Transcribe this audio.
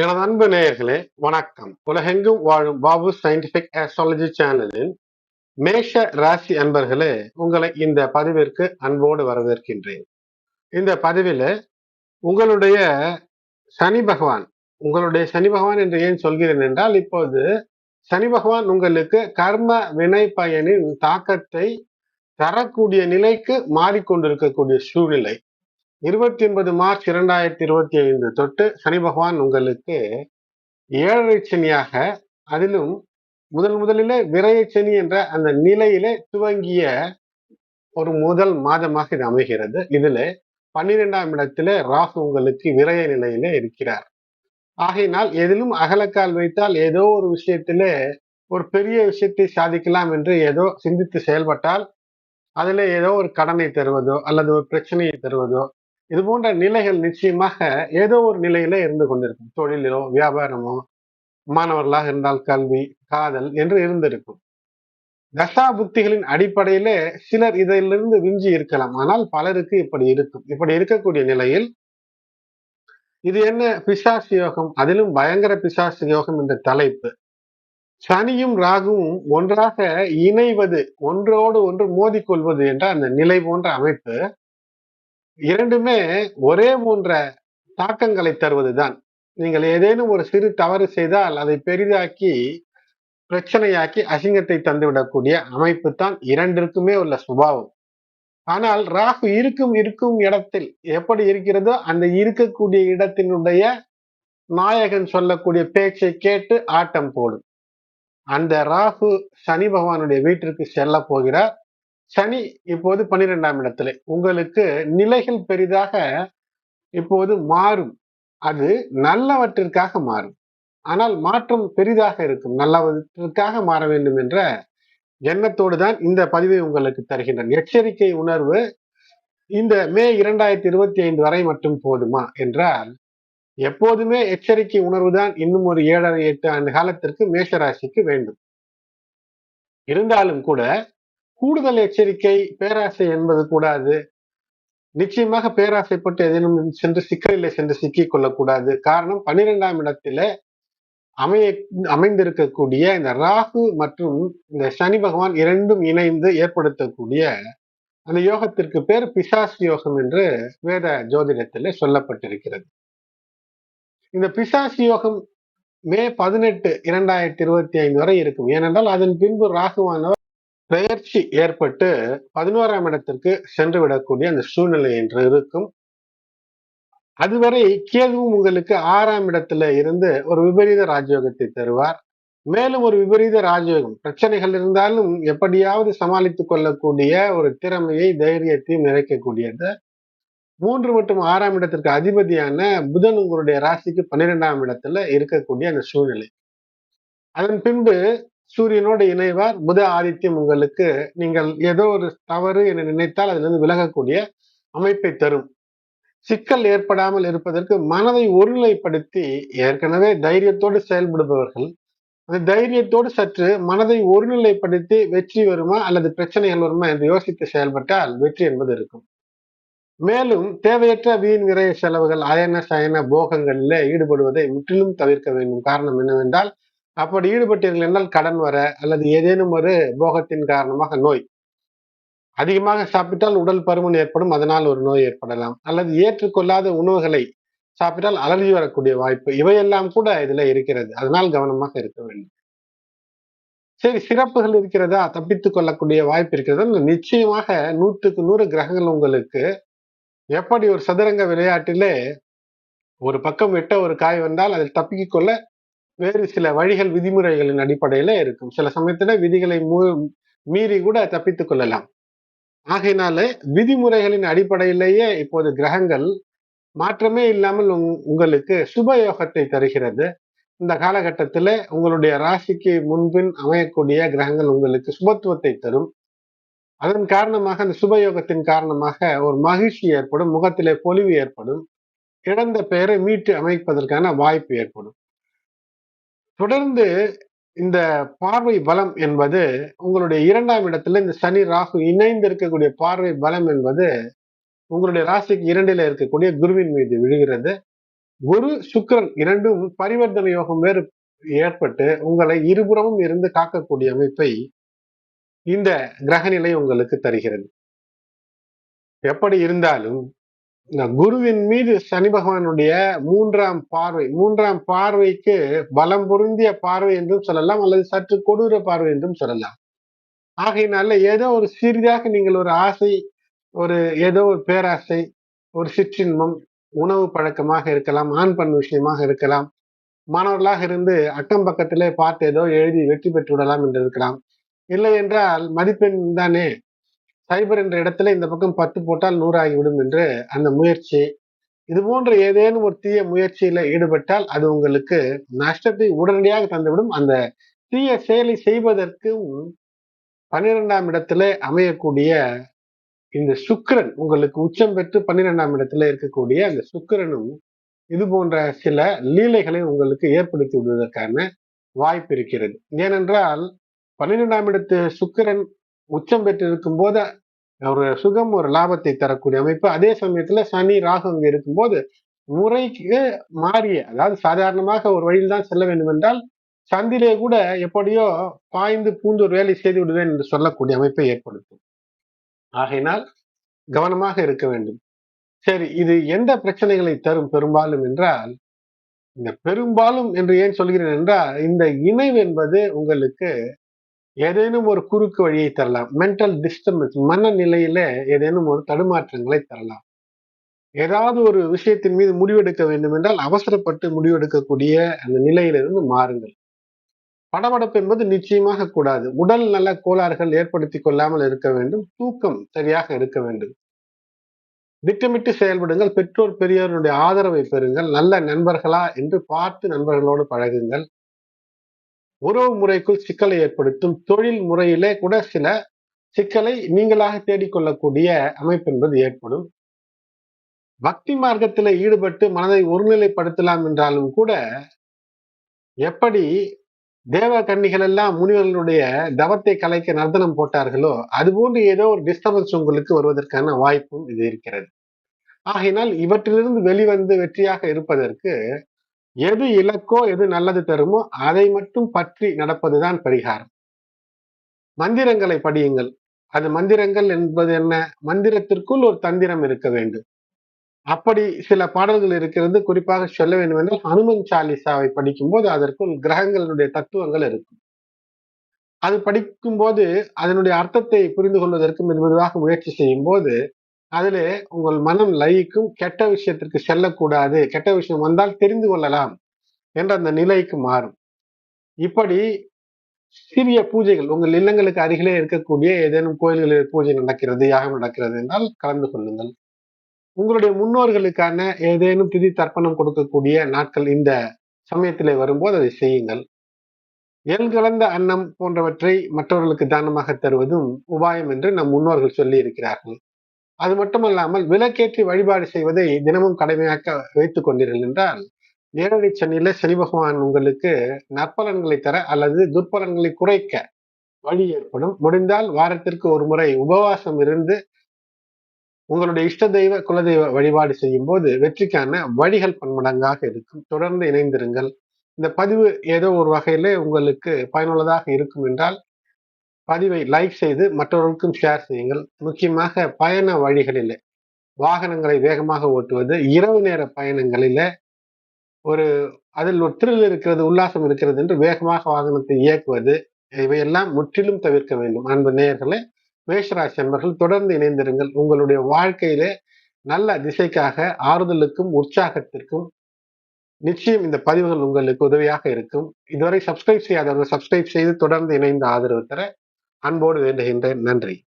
எனது அன்பு நேயர்களே வணக்கம். உலகெங்கும் வாழும் பாபு சயின்டிபிக் ஆஸ்ட்ராலஜி சேனலின் மேஷ ராசி அன்பர்களே உங்களை இந்த பதிவிற்கு அன்போடு வரவேற்கின்றேன். இந்த பதிவில் உங்களுடைய சனி பகவான் உங்களுடைய சனி பகவான் என்று ஏன் சொல்கிறேன் என்றால் இப்போது சனி பகவான் உங்களுக்கு கர்ம வினை பயனின் தாக்கத்தை தரக்கூடிய நிலைக்கு மாறிக்கொண்டிருக்கக்கூடிய சூழ்நிலை. இருபத்தி ஒன்பது மார்ச் இரண்டாயிரத்தி இருபத்தி ஐந்து தொட்டு சனி பகவான் உங்களுக்கு ஏழரை சனியாக அதிலும் முதல் முதலிலே விரைய சனி என்ற அந்த நிலையிலே துவங்கிய ஒரு முதல் மாதமாக இது அமைகிறது. இதுல பன்னிரெண்டாம் இடத்திலே ராகு உங்களுக்கு விரைய நிலையிலே இருக்கிறார். ஆகையினால் எதிலும் அகலக்கால் வைத்தால் ஏதோ ஒரு விஷயத்திலே ஒரு பெரிய விஷயத்தை சாதிக்கலாம் என்று ஏதோ சிந்தித்து செயல்பட்டால் அதில் ஏதோ ஒரு கடனை தருவதோ அல்லது ஒரு பிரச்சனையை தருவதோ இது போன்ற நிலைகள் நிச்சயமாக ஏதோ ஒரு நிலையில இருந்து கொண்டிருக்கும். தொழிலோ வியாபாரமோ மாணவர்களாக இருந்தால் கல்வி காதல் என்று இருந்திருக்கும். தசா புத்திகளின் அடிப்படையிலே சிலர் இதிலிருந்து விஞ்சி இருக்கலாம். ஆனால் பலருக்கு இப்படி இருக்கும். இப்படி இருக்கக்கூடிய நிலையில் இது என்ன பிசாசு யோகம்? அதிலும் பயங்கர பிசாசு யோகம் என்ற தலைப்பு. சனியும் ராகுவும் ஒன்றாக இணைவது ஒன்றோடு ஒன்று மோதிக்கொள்வது என்ற அந்த நிலை போன்ற அமைப்பு இரண்டுமே ஒரே போன்ற தாக்கங்களை தருவதுதான். நீங்கள் ஏதேனும் ஒரு சிறு தவறு செய்தால் அதை பெரிதாக்கி பிரச்சனையாக்கி அசிங்கத்தை தந்துவிடக்கூடிய அமைப்பு தான் இரண்டிற்குமே உள்ள சுபாவம். ஆனால் ராகு இருக்கும் இருக்கும் இடத்தில் எப்படி இருக்கிறதோ அந்த இருக்கக்கூடிய இடத்தினுடைய நாயகன் சொல்லக்கூடிய பேச்சை கேட்டு ஆட்டம் போடும். அந்த ராகு சனி பகவானுடைய வீட்டிற்கு செல்ல போகிறார். சனி இப்போது பன்னிரெண்டாம் இடத்துல. உங்களுக்கு நிலைகள் பெரிதாக இப்போது மாறும். அது நல்லவற்றிற்காக மாறும். ஆனால் மாற்றம் பெரிதாக இருக்கும். நல்லவற்றிற்காக மாற வேண்டும் என்ற எண்ணத்தோடு தான் இந்த பதிவை உங்களுக்கு தருகின்றன. எச்சரிக்கை உணர்வு இந்த மே இரண்டாயிரத்தி இருபத்தி ஐந்து வரை மட்டும் போதுமா என்றால் எப்போதுமே எச்சரிக்கை உணர்வு தான் இன்னும் ஒரு ஏழரை எட்டு ஆண்டு காலத்திற்கு மேஷராசிக்கு வேண்டும். இருந்தாலும் கூட கூடுதல் எச்சரிக்கை பேராசை என்பது கூடாது. நிச்சயமாக பேராசைப்பட்டு எதிலும் சென்று சிக்கலில் சென்று சிக்கிக் கொள்ளக்கூடாது. காரணம் பன்னிரெண்டாம் இடத்துல அமைய அமைந்திருக்கக்கூடிய இந்த ராகு மற்றும் இந்த சனி பகவான் இரண்டும் இணைந்து ஏற்படுத்தக்கூடிய அந்த யோகத்திற்கு பேர் பிசாஸ் யோகம் என்று வேத ஜோதிடத்தில் சொல்லப்பட்டிருக்கிறது. இந்த பிசாஸ் யோகம் மே பதினெட்டு இரண்டாயிரத்தி இருபத்தி ஐந்து வரை இருக்கும். ஏனென்றால் அதன் பின்பு ராகுவானவர் பெயர்ச்சி ஏற்பட்டு பதினோராம் இடத்திற்கு சென்று விடக்கூடிய அந்த சூழ்நிலை என்று இருக்கும். அதுவரை கேதுவும் உங்களுக்கு ஆறாம் இடத்துல இருந்து ஒரு விபரீத ராஜயோகத்தை தருவார். மேலும் ஒரு விபரீத ராஜயோகம் பிரச்சனைகள் இருந்தாலும் எப்படியாவது சமாளித்துக் கொள்ளக்கூடிய ஒரு திறமையை தைரியத்தையும் நிறைக்கக்கூடியது. மூன்று மற்றும் ஆறாம் இடத்திற்கு அதிபதியான புதன் உங்களுடைய ராசிக்கு பன்னிரெண்டாம் இடத்துல இருக்கக்கூடிய அந்த சூழ்நிலை. அதன் பின்பு சூரியனோடு இணைவார். புத ஆதித்யம் உங்களுக்கு நீங்கள் ஏதோ ஒரு தவறு என நினைத்தால் அதிலிருந்து விலகக்கூடிய அமைப்பை தரும். சிக்கல் ஏற்படாமல் இருப்பதற்கு மனதை ஒருநிலைப்படுத்தி ஏற்கனவே தைரியத்தோடு செயல்படுபவர்கள் அந்த தைரியத்தோடு சற்று மனதை ஒருநிலைப்படுத்தி வெற்றி வருமா அல்லது பிரச்சனைகள் வருமா என்று யோசித்து செயல்பட்டால் வெற்றி என்பது இருக்கும். மேலும் தேவையற்ற வீண் விரைய செலவுகள் அயன சயன போகங்களில் ஈடுபடுவதை முற்றிலும் தவிர்க்க வேண்டும். காரணம் என்னவென்றால் அப்படி ஈடுபட்டீர்கள் என்றால் கடன் வர அல்லது ஏதேனும் ஒரு போகத்தின் காரணமாக நோய். அதிகமாக சாப்பிட்டால் உடல் பருமன் ஏற்படும் அதனால் ஒரு நோய் ஏற்படலாம். அல்லது ஏற்றுக்கொள்ளாத உணவுகளை சாப்பிட்டால் அலர்ஜி வரக்கூடிய வாய்ப்பு இவையெல்லாம் கூட இதுல இருக்கிறது. அதனால் கவனமாக இருக்க வேண்டும். சரி சிறப்புகள் இருக்கிறதா? தப்பித்துக் கொள்ளக்கூடிய வாய்ப்பு இருக்கிறதா? நிச்சயமாக நூற்றுக்கு நூறு கிரகங்கள் உங்களுக்கு எப்படி ஒரு சதுரங்க விளையாட்டிலே ஒரு பக்கம் விட்ட ஒரு காய் வந்தால் அதில் தப்பிக்க கொள்ள வேறு சில வழிகள் விதிமுறைகளின் அடிப்படையில இருக்கும். சில சமயத்துல விதிகளை மீறி கூட தப்பித்துக் கொள்ளலாம். ஆகையினால விதிமுறைகளின் அடிப்படையிலேயே இப்போது கிரகங்கள் மாற்றமே இல்லாமல் உங்களுக்கு சுப யோகத்தை தருகிறது. இந்த காலகட்டத்தில் உங்களுடைய ராசிக்கு முன்பின் அமையக்கூடிய கிரகங்கள் உங்களுக்கு சுபத்துவத்தை தரும். அதன் காரணமாக அந்த சுபயோகத்தின் காரணமாக ஒரு மகிழ்ச்சி ஏற்படும் முகத்திலே பொலிவு ஏற்படும் இழந்த பெயரை மீட்டு அமைப்பதற்கான வாய்ப்பு ஏற்படும். தொடர்ந்து இந்த பார்வை பலம் என்பது உங்களுடைய இரண்டாம் இடத்துல இந்த சனி ராகு இணைந்து இருக்கக்கூடிய பார்வை பலம் என்பது உங்களுடைய ராசிக்கு இரண்டில இருக்கக்கூடிய குருவின் மீது விழுகிறது. குரு சுக்கரன் இரண்டும் பரிவர்த்தனை யோகம் வேறு ஏற்பட்டு உங்களை இருபுறமும் இருந்து காக்கக்கூடிய அமைப்பை இந்த கிரகநிலை உங்களுக்கு தருகிறது. எப்படி இருந்தாலும் இந்த குருவின் மீது சனி பகவானுடைய மூன்றாம் பார்வை மூன்றாம் பார்வைக்கு பலம் பொருந்திய பார்வை என்றும் சொல்லலாம் அல்லது சற்று கொடூர பார்வை என்றும் சொல்லலாம். ஆகையினால ஏதோ ஒரு சிறிதாக நீங்கள் ஒரு ஆசை ஒரு ஏதோ ஒரு பேராசை ஒரு சிற்றின்பம் உணவு பழக்கமாக இருக்கலாம் ஆண் பண் விஷயமாக இருக்கலாம் மாணவர்களாக இருந்து அக்கம் பக்கத்திலே பார்த்து ஏதோ எழுதி வெற்றி பெற்று விடலாம் என்று இருக்கலாம். இல்லை என்றால் மதிப்பெண் தானே சைபர் என்ற இடத்துல இந்த பக்கம் பத்து போட்டால் நூறாகிவிடும் என்று அந்த முயற்சி. இது போன்ற ஏதேனும் ஒரு தீய முயற்சியில ஈடுபட்டால் அது உங்களுக்கு நஷ்டத்தை உடனடியாக தந்துவிடும். அந்த தீய செயலை செய்வதற்கும் பன்னிரெண்டாம் இடத்துல அமையக்கூடிய இந்த சுக்கிரன் உங்களுக்கு உச்சம் பெற்று பன்னிரெண்டாம் இடத்துல இருக்கக்கூடிய அந்த சுக்கிரனும் இது போன்ற சில லீலைகளை உங்களுக்கு ஏற்படுத்தி விடுவதற்கான வாய்ப்பு இருக்கிறது. ஏனென்றால் பன்னிரெண்டாம் இடத்து சுக்கிரன் உச்சம் பெற்று இருக்கும் போது ஒரு சுகம் ஒரு லாபத்தை தரக்கூடிய அமைப்பு. அதே சமயத்துல சனி ராகு அங்க இருக்கும்போது முறைக்கு மாறிய அதாவது சாதாரணமாக ஒரு வழியில் தான் செல்ல வேண்டும் என்றால் சந்திலே கூட எப்படியோ பாய்ந்து பூந்து ஒரு வேலை செய்து விடுவேன் என்று சொல்லக்கூடிய அமைப்பை ஏற்படுத்தும். ஆகையினால் கவனமாக இருக்க வேண்டும். சரி இது எந்த பிரச்சனைகளை தரும் பெரும்பாலும் என்றால் இந்த பெரும்பாலும் என்று ஏன் சொல்கிறேன் என்றால் இந்த இணைவு என்பது உங்களுக்கு ஏதேனும் ஒரு குறுக்கு வழியை தரலாம். மென்டல் டிஸ்டர்பன்ஸ் மனநிலையில ஏதேனும் ஒரு தடுமாற்றங்களை தரலாம். ஏதாவது ஒரு விஷயத்தின் மீது முடிவெடுக்க வேண்டும் என்றால் அவசரப்பட்டு முடிவெடுக்கக்கூடிய அந்த நிலையிலிருந்து மாறுங்கள். படபடப்பு என்பது நிச்சயமாக கூடாது. உடல் நல கோளாறுகள் ஏற்படுத்தி கொள்ளாமல் இருக்க வேண்டும். தூக்கம் சரியாக இருக்க வேண்டும். திட்டமிட்டு செயல்படுங்கள். பெற்றோர் பெரியோருடைய ஆதரவை பெறுங்கள். நல்ல நண்பர்களா என்று பார்த்து நண்பர்களோடு பழகுங்கள். உறவு முறைக்குள் சிக்கலை ஏற்படுத்தும் தொழில் முறையிலே கூட சில சிக்கலை நீங்களாக தேடிக்கொள்ளக்கூடிய அமைப்பு என்பது ஏற்படும். பக்தி மார்க்கத்தில் ஈடுபட்டு மனதை ஒருநிலைப்படுத்தலாம் என்றாலும் கூட எப்படி தேவ கன்னிகள் எல்லாம் முனிவர்களுடைய தவத்தை கலைக்க நர்த்தனம் போட்டார்களோ அதுபோன்று ஏதோ ஒரு டிஸ்டர்பன்ஸ் உங்களுக்கு வருவதற்கான வாய்ப்பும் இது இருக்கிறது. ஆகையினால் இவற்றிலிருந்து வெளிவந்து வெற்றியாக இருப்பதற்கு எது இலக்கோ எது நல்லது தருமோ அதை மட்டும் பற்றி நடப்பதுதான் பரிகாரம். மந்திரங்களை படியுங்கள். அது மந்திரங்கள் என்பது என்ன? மந்திரத்திற்குள் ஒரு தந்திரம் இருக்க வேண்டும். அப்படி சில பாடல்கள் இருக்கிறது. குறிப்பாக சொல்ல வேண்டும் என்றால் ஹனுமன் சாலிசாவை படிக்கும்போது அதற்குள் கிரகங்களுடைய தத்துவங்கள் இருக்கும். அது படிக்கும்போது அதனுடைய அர்த்தத்தை புரிந்து கொள்வதற்கு மெதுவாக முயற்சி செய்யும் போது அதிலே உங்கள் மனம் லயிக்கும் கெட்ட விஷயத்திற்கு செல்லக்கூடாது. கெட்ட விஷயம் வந்தால் தெரிந்து கொள்ளலாம் என்ற அந்த நிலைக்கு மாறும். இப்படி சிறிய பூஜைகள் உங்கள் இல்லங்களுக்கு அருகிலே இருக்கக்கூடிய ஏதேனும் கோயில்களில் பூஜை நடக்கிறது யாகம் நடக்கிறது என்றால் கலந்து கொள்ளுங்கள். உங்களுடைய முன்னோர்களுக்கான ஏதேனும் திதி தர்ப்பணம் கொடுக்கக்கூடிய நாட்கள் இந்த சமயத்திலே வரும்போது அதை செய்யுங்கள். எல் கலந்த அன்னம் போன்றவற்றை மற்றவர்களுக்கு தானமாக தருவதும் உபாயம் என்று நம் முன்னோர்கள் சொல்லி இருக்கிறார்கள் அது மட்டுமல்லாமல் விலக்கேற்றி வழிபாடு செய்வதை தினமும் கடமையாக்க வைத்துக் கொண்டீர்கள் என்றால் நேரடி சனியில சனி பகவான் உங்களுக்கு நற்பலன்களை தர அல்லது துர்பலன்களை குறைக்க வழி ஏற்படும். முடிந்தால் வாரத்திற்கு ஒரு முறை உபவாசம் இருந்து உங்களுடைய இஷ்ட தெய்வ குலதெய்வ வழிபாடு செய்யும் போது வெற்றிக்கான வழிகள் பன்மடங்காக இருக்கும். தொடர்ந்து இணைந்திருங்கள். இந்த பதிவு ஏதோ ஒரு வகையிலே உங்களுக்கு பயனுள்ளதாக இருக்கும் என்றால் பதிவை லைக் செய்து மற்றவர்களுக்கும் ஷேர் செய்யுங்கள். முக்கியமாக பயண வழிகளில். வாகனங்களை வேகமாக ஓட்டுவது இரவு நேர பயணங்களில் ஒரு அதில் ஒரு த்ரில் இருக்கிறது உல்லாசம் இருக்கிறது என்று வேகமாக வாகனத்தை இயக்குவது இவையெல்லாம் முற்றிலும் தவிர்க்க வேண்டும். அன்பு நேயர்களே மேஷராசி அன்பர்கள் தொடர்ந்து இணைந்திருங்கள். உங்களுடைய வாழ்க்கையிலே நல்ல திசைக்காக ஆறுதலுக்கும் உற்சாகத்திற்கும் நிச்சயம் இந்த பதிவுகள் உங்களுக்கு உதவியாக இருக்கும். இதுவரை சப்ஸ்கிரைப் செய்யாதவர்கள் சப்ஸ்கிரைப் செய்து தொடர்ந்து இணைந்த ஆதரவு தர அன்போடு வேண்டுகின்றேன். நன்றி.